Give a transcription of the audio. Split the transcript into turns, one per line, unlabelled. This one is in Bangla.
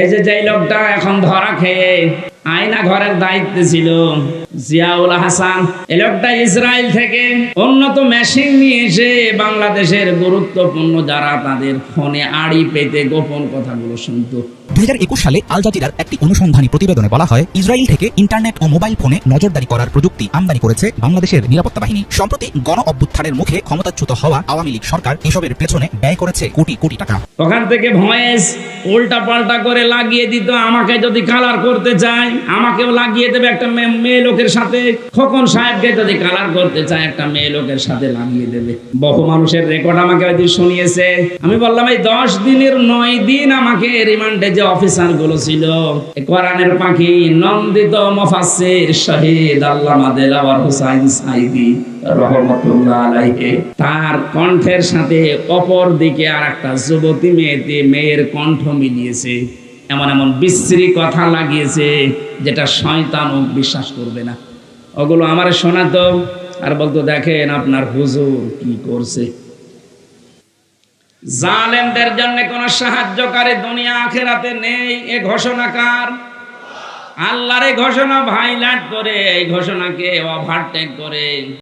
এই যে যেই লোকটা এখন ধরা খেয়ে আয়না ঘরের দায়িত্বে ছিল, জিয়াউল হাসান, এই লোকটা ইসরায়েল থেকে উন্নত মেশিন নিয়ে এসে বাংলাদেশের গুরুত্বপূর্ণ যারা তাদের ফোনে আড়ি পেতে গোপন কথাগুলো শুনতো।
দু হাজার একুশ সালে আল জাজিরার একটি অনুসন্ধানী প্রতিবেদনে বলা হয় ইসরায়েল থেকে ইন্টারনেট ও মোবাইল ফোনে নজরদারি করার প্রযুক্তি আমদানি করেছে বাংলাদেশের নিরাপত্তা বাহিনী। সম্প্রতি গণ অভ্যুত্থানের মুখে ক্ষমতাচ্যুত হওয়া আওয়ামী লীগ সরকার এসবের পেছনে ব্যয় করেছে কোটি কোটি টাকা।
ওখান থেকে ভয়েস উল্টা পাল্টা করে লাগিয়ে দিত, আমাকে যদি কালার করতে চায়, আমাকেও লাগিয়ে দেবে একটা মেয়ে- লোকের সাথে। খোকন সাহেবকে যদি কালার করতে চায়, একটা মেয়ে লোকের সাথে লাগিয়ে দেবে। বহু মানুষের রেকর্ড আমাকে হয়তো শুনিয়েছে। আমি বললাম, এই দশ দিনের নয় দিন আমাকে রিমান্ডে যে অফিসারগুলো ছিল কোরআনের পাখি নন্দিত মফাসির শহীদ আল্লামা দেলাওয়ার হুসাইন সাইদি তার কণ্ঠের সাথে অপর দিকে আর একটা যুবতী মেয়েতে মেয়ের কণ্ঠ মিলিয়েছে। এমন এমন বিশ্রী কথা লাগিয়েছে যেটা শয়তানও বিশ্বাস করবে না। ওগুলো আমার শোনাতো আর বলতো, দেখেন আপনার হুজুর কি করছে। জালেমদের জন্য কোন সাহায্যকারী দুনিয়া আখেরাতে নেই, এ ঘোষণাকার আল্লাহর এই ঘোষণা ভাইলাট করে, এই ঘোষণাকে ওভারটেক করে।